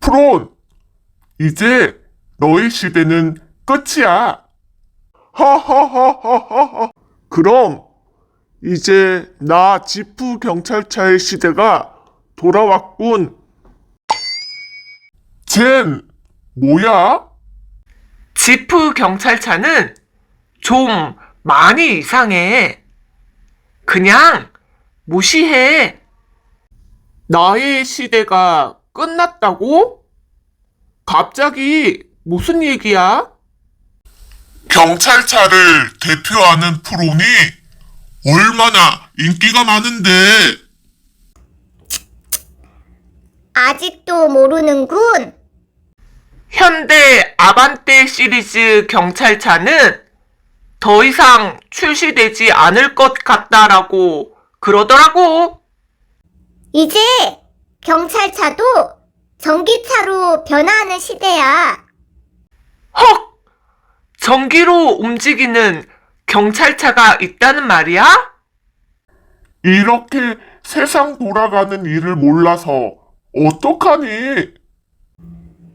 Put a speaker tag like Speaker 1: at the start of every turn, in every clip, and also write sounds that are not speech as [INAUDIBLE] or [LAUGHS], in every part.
Speaker 1: 프론, 이제 너의 시대는 끝이야. 하하하하하. 그럼 이제 나 지프 경찰차의 시대가 돌아왔군. 젠, 뭐야?
Speaker 2: 지프 경찰차는 좀 많이 이상해. 그냥 무시해. 나의 시대가 끝났다고? 갑자기 무슨 얘기야?
Speaker 1: 경찰차를 대표하는 프론이 얼마나 인기가 많은데
Speaker 3: 아직도 모르는군.
Speaker 2: 현대 아반떼 시리즈 경찰차는 더 이상 출시되지 않을 것 같다라고 그러더라고.
Speaker 3: 이제 경찰차도 전기차로 변화하는 시대야.
Speaker 2: 헉! 전기로 움직이는 경찰차가 있다는 말이야?
Speaker 1: 이렇게 세상 돌아가는 일을 몰라서 어떡하니?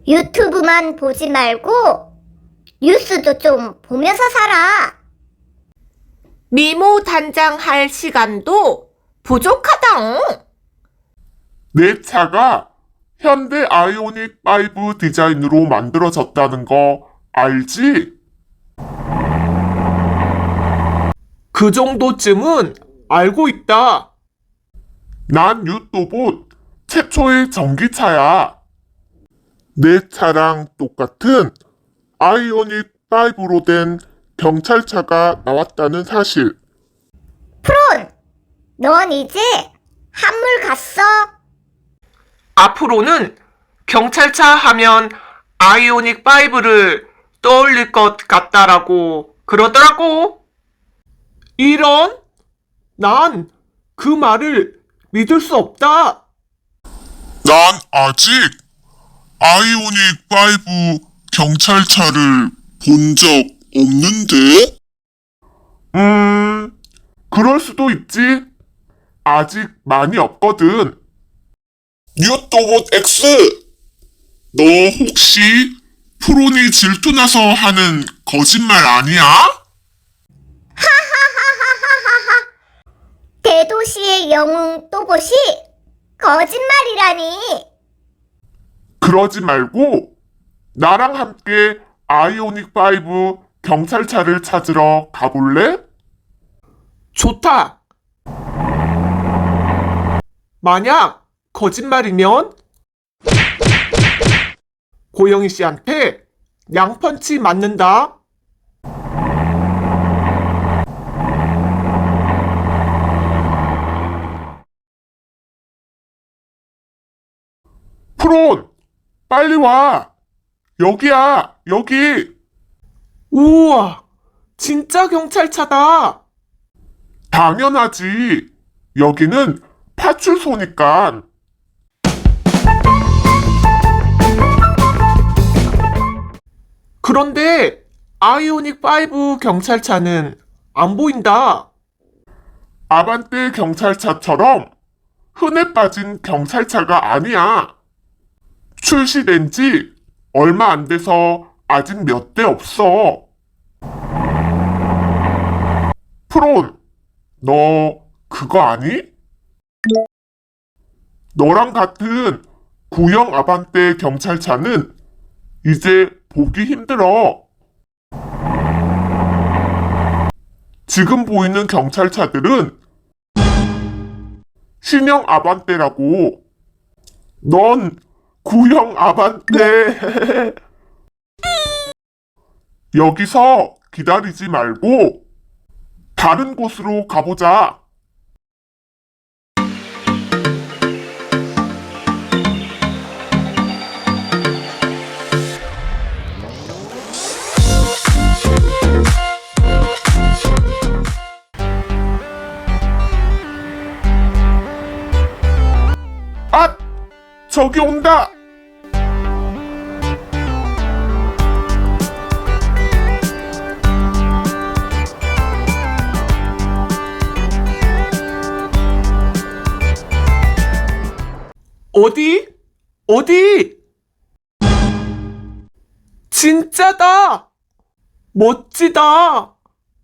Speaker 3: 유튜브만 보지 말고 뉴스도 좀 보면서 살아.
Speaker 2: 미모 단장할 시간도 부족하다.
Speaker 1: 내 차가 현대 아이오닉 5 디자인으로 만들어졌다는 거 알지?
Speaker 2: 그 정도쯤은 알고 있다.
Speaker 1: 난 유토봇 최초의 전기차야. 내 차랑 똑같은 아이오닉 5로 된 경찰차가 나왔다는 사실.
Speaker 3: 프론, 넌 이제 한물 갔어.
Speaker 2: 앞으로는 경찰차 하면 아이오닉 5를 떠올릴 것 같다라고 그러더라고. 이런? 난 그 말을 믿을 수 없다.
Speaker 1: 난 아직 아이오닉 5 경찰차를 본적 없는데? 음, 그럴 수도 있지. 아직 많이 없거든. 뉴토봇 X! 너 혹시 프론이 질투나서 하는 거짓말 아니야?
Speaker 3: 대도시의 영웅 또봇이 거짓말이라니.
Speaker 1: 그러지 말고 나랑 함께 아이오닉 5 경찰차를 찾으러 가볼래?
Speaker 2: 좋다. 만약 거짓말이면 고영희 씨한테 양펀치 맞는다.
Speaker 1: 프론! 빨리 와! 여기야! 여기!
Speaker 2: 우와, 진짜 경찰차다.
Speaker 1: 당연하지. 여기는 파출소니까.
Speaker 2: 그런데 아이오닉 5 경찰차는 안 보인다.
Speaker 1: 아반떼 경찰차처럼 흔해 빠진 경찰차가 아니야. 출시된 지 얼마 안 돼서 아직 몇 대 없어. 프론, 너 그거 아니? 너랑 같은 구형 아반떼 경찰차는 이제 보기 힘들어. 지금 보이는 경찰차들은 신형 아반떼라고. 넌 구형 아반떼. [LAUGHS] 여기서 기다리지 말고 다른 곳으로 가보자. 아! 저기 온다!
Speaker 2: 어디? 어디? 진짜다! 멋지다!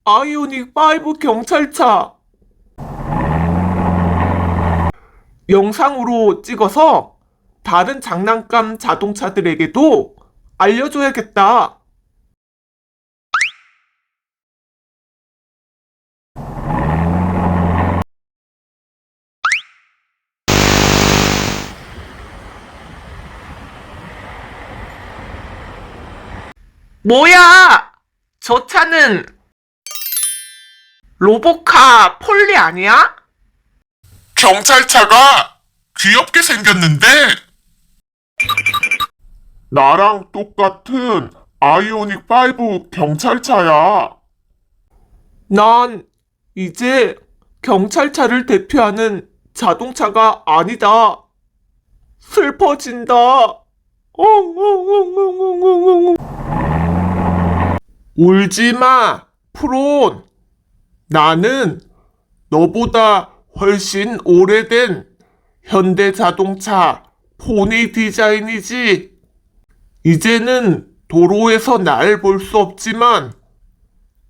Speaker 2: 아이오닉 5 경찰차! 영상으로 찍어서 다른 장난감 자동차들에게도 알려줘야겠다. 뭐야! 저 차는 로보카 폴리 아니야?
Speaker 1: 경찰차가 귀엽게 생겼는데 나랑 똑같은 아이오닉 5 경찰차야.
Speaker 2: 난 이제 경찰차를 대표하는 자동차가 아니다. 슬퍼진다. 엉엉엉엉엉엉엉. 울지 마, 프론. 나는 너보다 훨씬 오래된 현대 자동차 포니 디자인이지. 이제는 도로에서 날 볼 수 없지만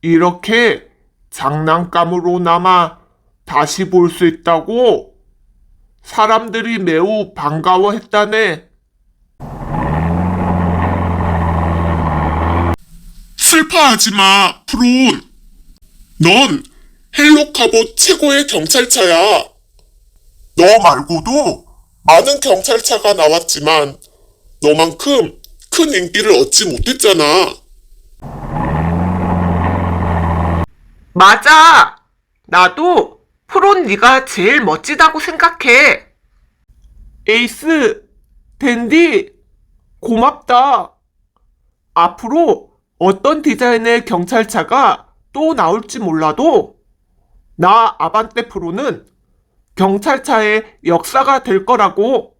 Speaker 2: 이렇게 장난감으로나마 다시 볼 수 있다고 사람들이 매우 반가워했다네.
Speaker 1: 슬퍼하지 마, 프론. 넌 헬로카보 최고의 경찰차야. 너 말고도 많은 경찰차가 나왔지만 너만큼 큰 인기를 얻지 못했잖아.
Speaker 2: 맞아. 나도 프론 네가 제일 멋지다고 생각해. 에이스, 댄디, 고맙다. 앞으로 어떤 디자인의 경찰차가 또 나올지 몰라도 나 아반떼 프로는 경찰차의 역사가 될 거라고